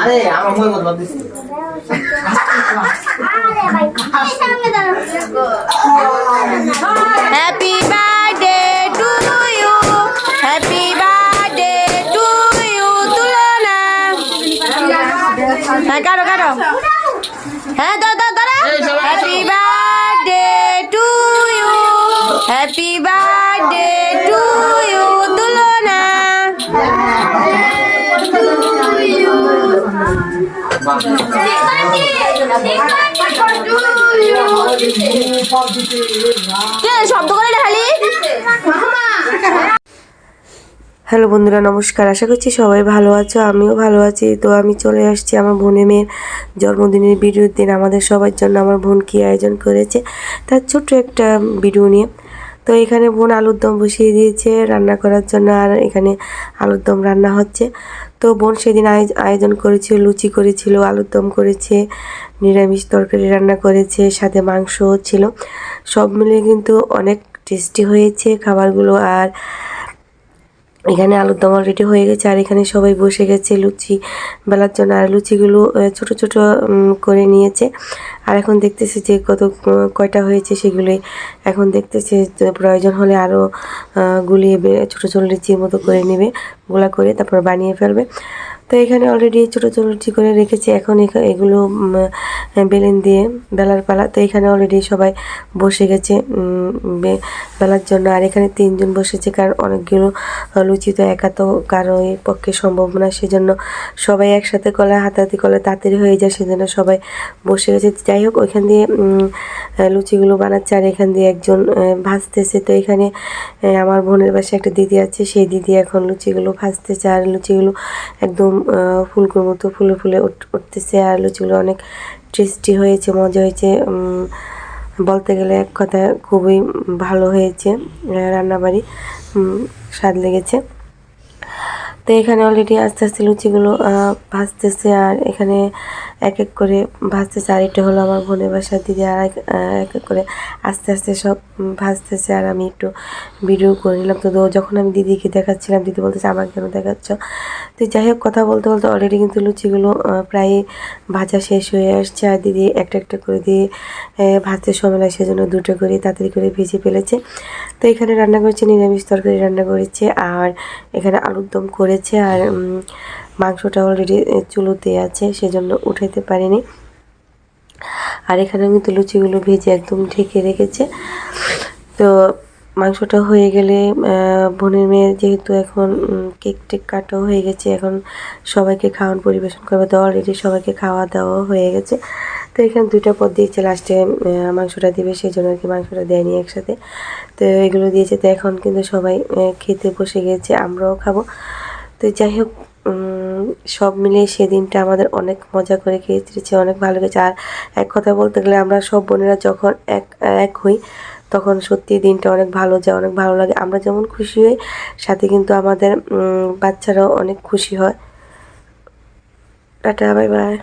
আরে আমার মনে মতো দাঁড়াও happy birthday to you happy birthday to you তুলনা। হ্যাঁ কারও কারও হ্যাঁ দাও দাও happy birthday to you happy birthday to hello বন্ধুরা, নমস্কার। আশা করছি সবাই ভালো আছো, আমিও ভালো আছি। তো আমি চলে আসছি আমার বোনের মেয়ের জন্মদিনের ভিডিওর দিন আমাদের সবার জন্য আমার বোন কী আয়োজন করেছে, তার ছোট্ট একটা ভিডিও নিয়ে। তো এখানে বোন আলুর দম বসিয়ে দিয়েছে রান্না করার জন্য, আর এখানে আলুর দম রান্না হচ্ছে। তো বোন সেদিন আয়োজ- আয়োজন করেছিল লুচি করেছিল, আলুর দম করেছে, নিরামিষ তরকারি রান্না করেছে, সাথে মাংস ছিল। সব মিলে কিন্তু অনেক টেস্টি হয়েছে খাবারগুলো আর এখানে আলুর দম অলরেডি হয়ে গেছে, আর এখানে সবাই বসে গেছে লুচি বেলার জন্য। আর লুচিগুলো ছোট ছোট করে নিয়েছে। আর এখন দেখতেছি যে কত কয়টা হয়েছে সেগুলোই এখন দেখতেছি। প্রয়োজন হলে আরও গুলিয়ে ছোট ছোট লুচির মতো করে নেবে, গোলা করে তারপর বানিয়ে ফেলবে। তো এখানে অলরেডি ছোট ছোট লুচি করে রেখেছি। এখন এখা- এগুলো বেলেন দিয়ে বেলার পালা। তো এখানে অলরেডি সবাই বসে গেছে বেলার জন্য। আর এখানে তিনজন বসেছে, কারণ অনেকগুলো লুচি তো একা তো কারও পক্ষে সম্ভব না, সেজন্য সবাই একসাথে কলে হাতাহাতি করলে তাড়াতাড়ি হয়ে যায়, সেজন্য সবাই বসে গেছে যাই হোক, ওইখান দিয়ে লুচিগুলো বানাচ্ছে আর এখান দিয়ে একজন ভাজতেছে। তো এখানে আমার বোনের বাসায় একটা দিদি আছে, সেই দিদি এখন লুচিগুলো ভাজতেছে আর লুচিগুলো একদম ফুলকোর মতো ফুলে ফুলে উঠ- উঠতেছে। আর লুচিগুলো অনেক টেস্টি হয়েছে, মজা হয়েছে বলতে গেলে এক কথায় খুবই ভালো হয়েছে রান্নাবাড়ি স্বাদ লেগেছে। তো এখানে অলরেডি আস্তে আস্তে লুচিগুলো ভাজতেছে আর এখানে এক এক করে ভাজতেছে। আর এটা হলো আমার বোনের বাসার দিদি আর এক এক করে আস্তে আস্তে সব ভাজতেছে। আর আমি একটু ভিডিও করে নিলাম। তো যখন আমি দিদিকে দেখাচ্ছিলাম, দিদি বলতেছে, আমাকে কেন দেখাচ্ছ? তো যাই হোক, কথা বলতে বলতে অলরেডি কিন্তু লুচিগুলো প্রায় ভাজা শেষ হয়ে আসছে। আর দিদি একটা একটা করে দিয়ে ভাজতে সময় লাগে, সেজন্য দুটো করে তাড়াতাড়ি করে ভেজে ফেলেছে। তো এখানে রান্না করেছে, নিরামিষ তরকারি রান্না করেছে। আর এখানে আলুর দম করেছে আর মাংসটা অলরেডি চুলোতে আছে, সেজন্য উঠাইতে পারিনি। আর এখানে কিন্তু লুচিগুলো ভেজে একদম ঢেকে রেখেছে। তো মাংসটা হয়ে গেলে বোনের মেয়ের যেহেতু এখন কেক টেক কাটাও হয়ে গেছে, এখন সবাইকে খাওয়ান পরিবেশন করবে, তো অলরেডি সবাইকে খাওয়া দাওয়া হয়ে গেছে। তো এখানে দুইটা পদ দিয়েছে, লাস্টে মাংসটা দিবে সেই জন্য আর কি মাংসটা দেয়নি একসাথে। তো এগুলো দিয়েছে, তো এখন কিন্তু সবাই খেতে বসে গেছে, আমরাও খাব। তো যাই হোক সব মিলিয়ে সেদিনটা আমাদের অনেক মজা করে খেয়েছে অনেক ভালো গেছে আর এক কথা বলতে গেলে আমরা সব বোনেরা যখন এক এক হই, তখন সত্যি দিনটা অনেক ভালো যায়, অনেক ভালো লাগে। আমরা যেমন খুশি হই, সাথে কিন্তু আমাদের বাচ্চারাও অনেক খুশি হয়। Tata, bye bye.